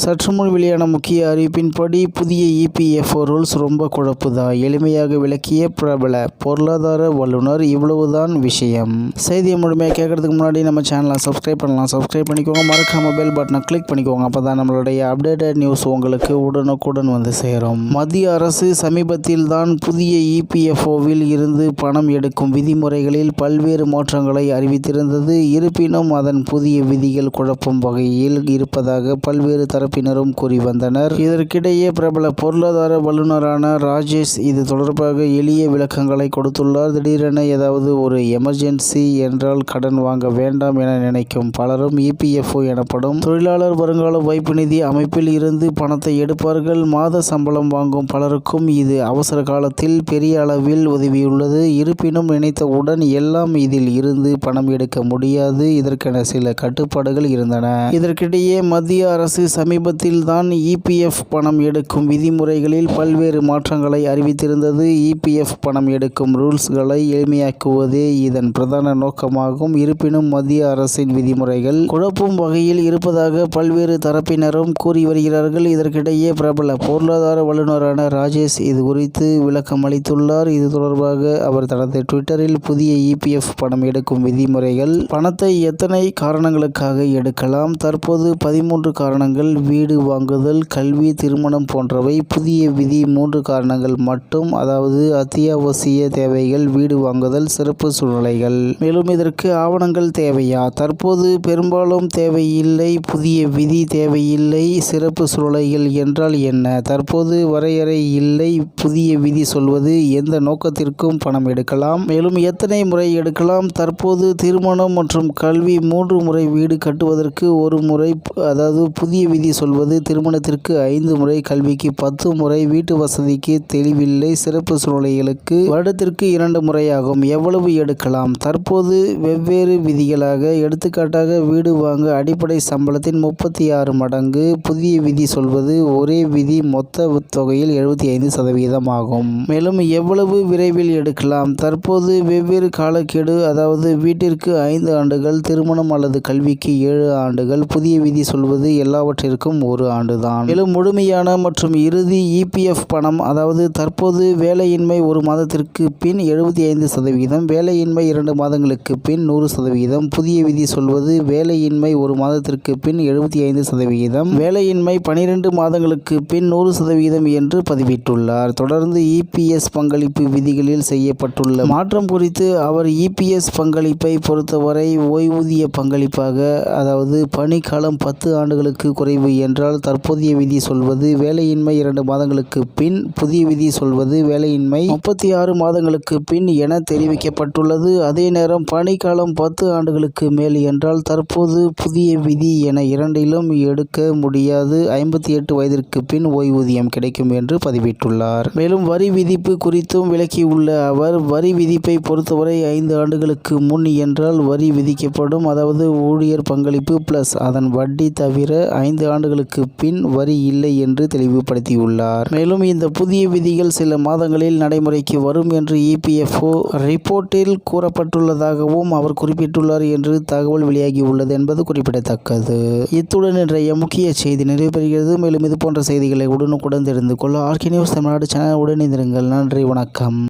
சற்று முன் வெளியான முக்கிய அறிவிப்பின்படி புதிய இபிஎஃப்ஓ ரூல்ஸ் ரொம்ப குழப்புதா. எளிமையாக விளக்கிய பிரபல பொருளாதார வல்லுநர் இவ்வளவுதான் விஷயம். செய்தியை முழுமையாக கேட்கறதுக்கு முன்னாடி நம்ம சேனலை சப்ஸ்கிரைப் பண்ணலாம். சப்ஸ்கிரைப் பண்ணிக்கோங்க. மறக்காம பெல் பட்டனை கிளிக் பண்ணிக்கோங்க. அப்போ தான் நம்மளுடைய அப்டேட்டட் நியூஸ் உங்களுக்கு உடனுக்குடன் வந்து சேரும். மத்திய அரசு சமீபத்தில் தான் புதிய இபிஎஃப்ஓவில் இருந்து பணம் எடுக்கும் விதிமுறைகளில் பல்வேறு மாற்றங்களை அறிவித்திருந்தது. இருப்பினும் அதன் புதிய விதிகள் குழப்பும் வகையில் இருப்பதாக பல்வேறு தரப்பினரும் கூறி வந்தனர். இதற்கிடையே பிரபல பொருளாதார வல்லுநரான ராஜேஷ் இது தொடர்பாக எளிய விளக்கங்களை கொடுத்துள்ளார். திடீரென ஏதாவது ஒரு எமர்ஜென்சி என்றால் கடன் வாங்க வேண்டாம் என நினைக்கும் பலரும் இபிஎஃப்ஓ எனப்படும் தொழிலாளர் வருங்கால வைப்பு நிதி அமைப்பில் இருந்து பணத்தை எடுப்பார்கள். மாத சம்பளம் வாங்கும் பலருக்கும் இது அவசர காலத்தில் பெரிய அளவில் உதவியுள்ளது. இருப்பினும் நினைத்தவுடன் எல்லாம் இதில் இருந்து பணம் எடுக்க முடியாது. இதற்கென சில கட்டுப்பாடுகள் இருந்தன. இதற்கிடையே மத்திய அரசு சமீப தான் இபிஎஃப் பணம் எடுக்கும் விதிமுறைகளில் பல்வேறு மாற்றங்களை அறிவித்திருந்தது. இபிஎஃப் பணம் எடுக்கும் ரூல்ஸ்களை எளிமையாக்குவதே இதன் பிரதான நோக்கமாகும். இருப்பினும் மத்திய அரசின் விதிமுறைகள் குழப்பும் வகையில் இருப்பதாக பல்வேறு தரப்பினரும் கூறி வருகிறார்கள். இதற்கிடையே பிரபல பொருளாதார வல்லுநரான ராஜேஷ் இது குறித்து விளக்கம் அளித்துள்ளார். இது தொடர்பாக அவர் தனது ட்விட்டரில் புதிய இபிஎஃப் பணம் எடுக்கும் விதிமுறைகள் பணத்தை எத்தனை காரணங்களுக்காக எடுக்கலாம் தற்போது பதிமூன்று காரணங்கள் வீடு வாங்குதல் கல்வி திருமணம் போன்றவை புதிய விதி மூன்று காரணங்கள் மட்டும். அதாவது அத்தியாவசிய தேவைகள் வீடு வாங்குதல் சிறப்பு சூழ்நிலைகள். மேலும் இதற்கு ஆவணங்கள் தேவையா? தற்போது பெரும்பாலும் தேவையில்லை புதிய விதி தேவையில்லை சிறப்பு சூழ்நிலைகள் என்றால் என்ன? தற்போது வரையறை இல்லை புதிய விதி சொல்வது எந்த நோக்கத்திற்கும் பணம் எடுக்கலாம். மேலும் எத்தனை முறை எடுக்கலாம்? தற்போது திருமணம் மற்றும் கல்வி மூன்று முறை வீடு கட்டுவதற்கு ஒரு முறை அதாவது புதிய விதி சொல்வது திருமணத்திற்கு ஐந்து முறை கல்விக்கு பத்து முறை வீட்டு வசதிக்கு தெளிவில்லை. சிறப்பு சூழ்நிலைகளுக்கு வருடத்திற்கு இரண்டு முறையாகும். எவ்வளவு எடுக்கலாம்? தற்போது வெவ்வேறு விதிகளாக எடுத்துக்காட்டாக வீடு வாங்க அடிப்படை சம்பளத்தின் முப்பத்தி ஆறு மடங்கு. புதிய விதி சொல்வது ஒரே விதி மொத்த தொகையில் எழுபத்தி ஐந்து சதவீதம் ஆகும். மேலும் எவ்வளவு விரைவில் எடுக்கலாம்? தற்போது வெவ்வேறு காலக்கெடு அதாவது வீட்டிற்கு ஐந்து ஆண்டுகள் திருமணம் அல்லது கல்விக்கு ஏழு ஆண்டுகள் புதிய விதி சொல்வது எல்லாவற்றிற்கும் ஒரு ஆண்டுதான். மேலும் முழுமையான மற்றும் இறுதி இபிஎஃப் பணம் அதாவது தற்போது வேலையின்மை ஒரு மாதத்திற்கு பின் எழுபத்தி ஐந்து சதவீதம் வேலையின்மை இரண்டு மாதங்களுக்கு பின் நூறு சதவீதம் புதிய விதி சொல்வது வேலையின்மை ஒரு மாதத்திற்கு பின் எழுபத்தி ஐந்து சதவீதம் வேலையின்மை பனிரெண்டு மாதங்களுக்கு பின் நூறு சதவீதம் என்று பதிவிட்டுள்ளார். தொடர்ந்து இபிஎஸ் பங்களிப்பு விதிகளில் செய்யப்பட்டுள்ள மாற்றம் குறித்து அவர் இபிஎஸ் பங்களிப்பை பொறுத்தவரை ஓய்வூதிய பங்களிப்பாக அதாவது பணிக்காலம் பத்து ஆண்டுகளுக்கு குறைவு என்றால் தற்போதைய விதி சொல்வது வேலையின்மை இரண்டு மாதங்களுக்கு பின் புதிய விதி சொல்வது வேலையின்மை முப்பத்தி ஆறு மாதங்களுக்கு பின் என தெரிவிக்கப்பட்டுள்ளது. அதே நேரம் பணிக்காலம் பத்து ஆண்டுகளுக்கு மேல் என்றால் தற்போது புதிய விதி என இரண்டிலும் எடுக்க முடியாது. ஐம்பத்தி எட்டு வயதிற்கு பின் ஓய்வூதியம் கிடைக்கும் என்று பதிவிட்டுள்ளார். மேலும் வரி விதிப்பு குறித்தும் விளக்கியுள்ள அவர் வரி விதிப்பை பொறுத்தவரை ஐந்து ஆண்டுகளுக்கு முன் என்றால் வரி விதிக்கப்படும். அதாவது ஊழியர் பங்களிப்பு பிளஸ் அதன் வட்டி தவிர ஐந்து ஆண்டு ஆண்டுகளுக்கு பின் வரி இல்லை என்று தெளிவுபடுத்தியுள்ளார். மேலும் இந்த புதிய விதிகள் சில மாதங்களில் நடைமுறைக்கு வரும் என்று இபிஎஃப்ஓ ரிப்போர்ட்டில் கூறப்பட்டுள்ளதாகவும் அவர் குறிப்பிட்டுள்ளார் என்று தகவல் வெளியாகியுள்ளது என்பது குறிப்பிடத்தக்கது. இத்துடன் இன்றைய முக்கிய செய்தி நிறைவு மேலும் இது போன்ற செய்திகளை உடனுக்குடன் தெரிந்து கொள்ள ஆர்கே நியூஸ் தமிழ்நாடு சேனல் உடனிருங்கள் நன்றி வணக்கம்.